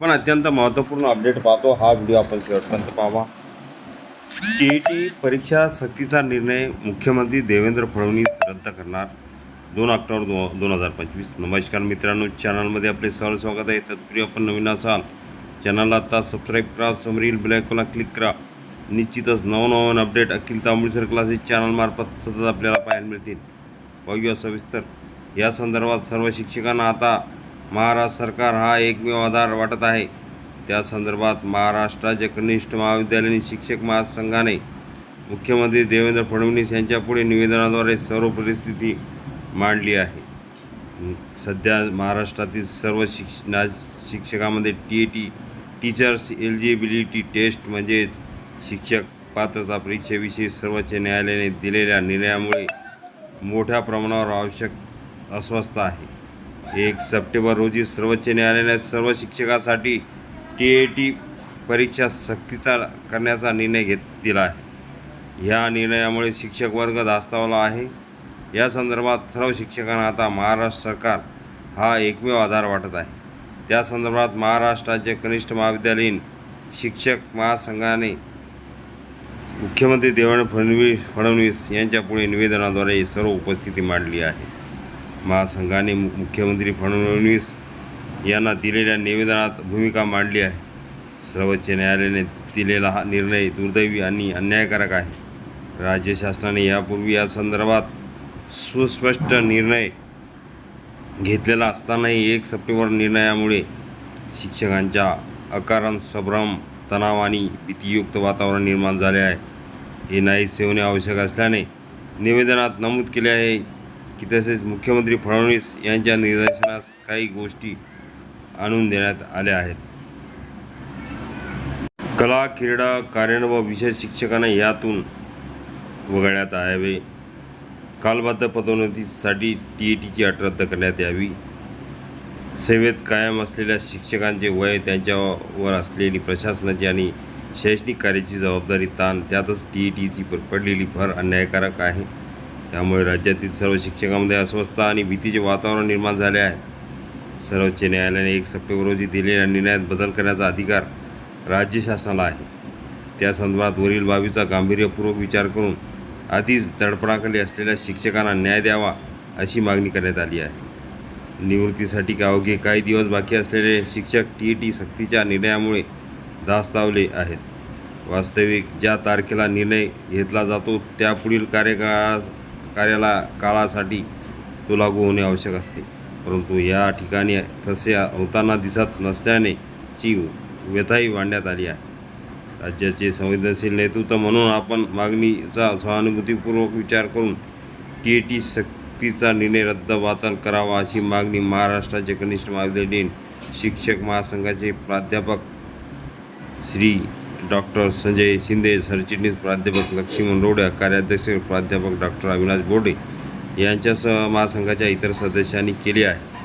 पण अत्यंत महत्त्वपूर्ण अपडेट पाहतो. हा व्हिडिओ आपण शेवटपर्यंत पाहावा. टी ई टी परीक्षा सक्तीचा निर्णय मुख्यमंत्री देवेंद्र फडणवीस रद्द करणार. दोन ऑक्टोबर दो दोन हजार पंचवीस. नमस्कार मित्रांनो चॅनलमध्ये आपले सर्व स्वागत आहे. तत्पूर्वी आपण नवीन असाल चॅनलला आता सबस्क्राईब करा समरील ब्लॅकला क्लिक करा. निश्चितच नवनवन अपडेट अखिल तांबुळसर क्लासेस चॅनलमार्फत सतत आपल्याला पाहायला मिळतील. पाहूया सविस्तर. या संदर्भात सर्व शिक्षकांना आता महाराष्ट्र सरकार हा एकमेव आधार वाटत आहे. त्या संदर्भात महाराष्ट्राचे कनिष्ठ महाविद्यालयीन शिक्षक महासंघाने मुख्यमंत्री देवेंद्र फडणवीस यांच्यापुढे निवेदनाद्वारे सर्व परिस्थिती मांडली आहे. सध्या महाराष्ट्रातील सर्व शिक्षणा शिक्षकामध्ये T A T teachers eligibility test म्हणजेच शिक्षक पात्रता परीक्षेविषयी सर्वोच्च न्यायालयाने दिलेल्या निर्णयामुळे मोठ्या प्रमाणावर आवश्यक अस्वस्थ आहे. एक सप्टेंबर रोजी सर्वोच्च न्यायालयाने सर्व शिक्षकासाठी टी ए टी परीक्षा सक्तीचा करण्याचा निर्णय घेत दिला आहे. ह्या निर्णयामुळे शिक्षक वर्ग धास्तावला आहे. या संदर्भात सर्व शिक्षकांना आता महाराष्ट्र सरकार हा एकमेव आधार वाटत आहे. त्या संदर्भात महाराष्ट्राचे कनिष्ठ महाविद्यालयीन शिक्षक महासंघाने मुख्यमंत्री देवेंद्र फडणवीस फडणवीस यांच्यापुढे निवेदनाद्वारे सर्व उपस्थिती मांडली आहे. महासंघाने मुख्यमंत्री फडणवीस यांना दिलेल्या निवेदनात भूमिका मांडली आहे. सर्वोच्च न्यायालयाने दिलेला हा निर्णय दुर्दैवी आणि अन्यायकारक आहे. राज्य शासनाने यापूर्वी या संदर्भात सुस्पष्ट निर्णय घेतलेला असतानाही एक सप्टेंबर निर्णयामुळे शिक्षकांच्या अकारण संभ्रम तणाव आणि भीतीयुक्त वातावरण निर्माण झाले आहे. हे नाहीसे होणे आवश्यक असल्याने निवेदनात नमूद केले आहे. की तसेच मुख्यमंत्री फडणवीस यांच्या निदर्शनास काही गोष्टी आणून देण्यात आल्या आहेत. कला क्रीडा कार्याण व विशेष शिक्षकांना यातून वगळण्यात यावे. कालबद्ध पदोन्नतीसाठी टी ए टीची अट रद्द करण्यात यावी. सेवेत कायम असलेल्या शिक्षकांचे वय त्यांच्यावर असलेली प्रशासनाची आणि शैक्षणिक कार्याची जबाबदारी ताण त्यातच टी ई टीची पडलेली भर अन्यायकारक आहे. त्यामुळे राज्यातील सर्व शिक्षकांमध्ये अस्वस्थता आणि भीतीचे वातावरण निर्माण झाले आहे. सर्वोच्च न्यायालयाने एक सप्टेंबर रोजी दिलेल्या निर्णयात बदल करण्याचा अधिकार राज्य शासनाला आहे. त्या संदर्भात वरील बाबीचा गांभीर्यपूर्वक विचार करून आधीच दडपणाखाली असलेल्या शिक्षकांना न्याय द्यावा अशी मागणी करण्यात आली आहे. निवृत्तीसाठी अवघे काही दिवस बाकी असलेले शिक्षक टी ई टी सक्तीच्या निर्णयामुळे धास्तावले आहेत. वास्तविक ज्या तारखेला निर्णय घेतला जातो त्या पुढील कार्याला काळासाठी तो लागू होणे आवश्यक असते. परंतु या ठिकाणी तसे होताना दिसत नसल्याने ची व्यथाही मांडण्यात आली आहे. राज्याचे संवेदनशील नेतृत्व म्हणून आपण मागणीचा सहानुभूतीपूर्वक विचार करून टी ए टी सक्तीचा निर्णय रद्दबातल करावा अशी मागणी महाराष्ट्राचे कनिष्ठ महाविद्यालयीन शिक्षक महासंघाचे प्राध्यापक श्री डॉक्टर संजय शिंदे सरचिटणीस प्राध्यापक लक्ष्मण रोड्या कार्याध्यक्ष प्राध्यापक डॉक्टर अविनाश बोर्डे यांच्यासह महासंघाच्या इतर सदस्यांनी केली आहे.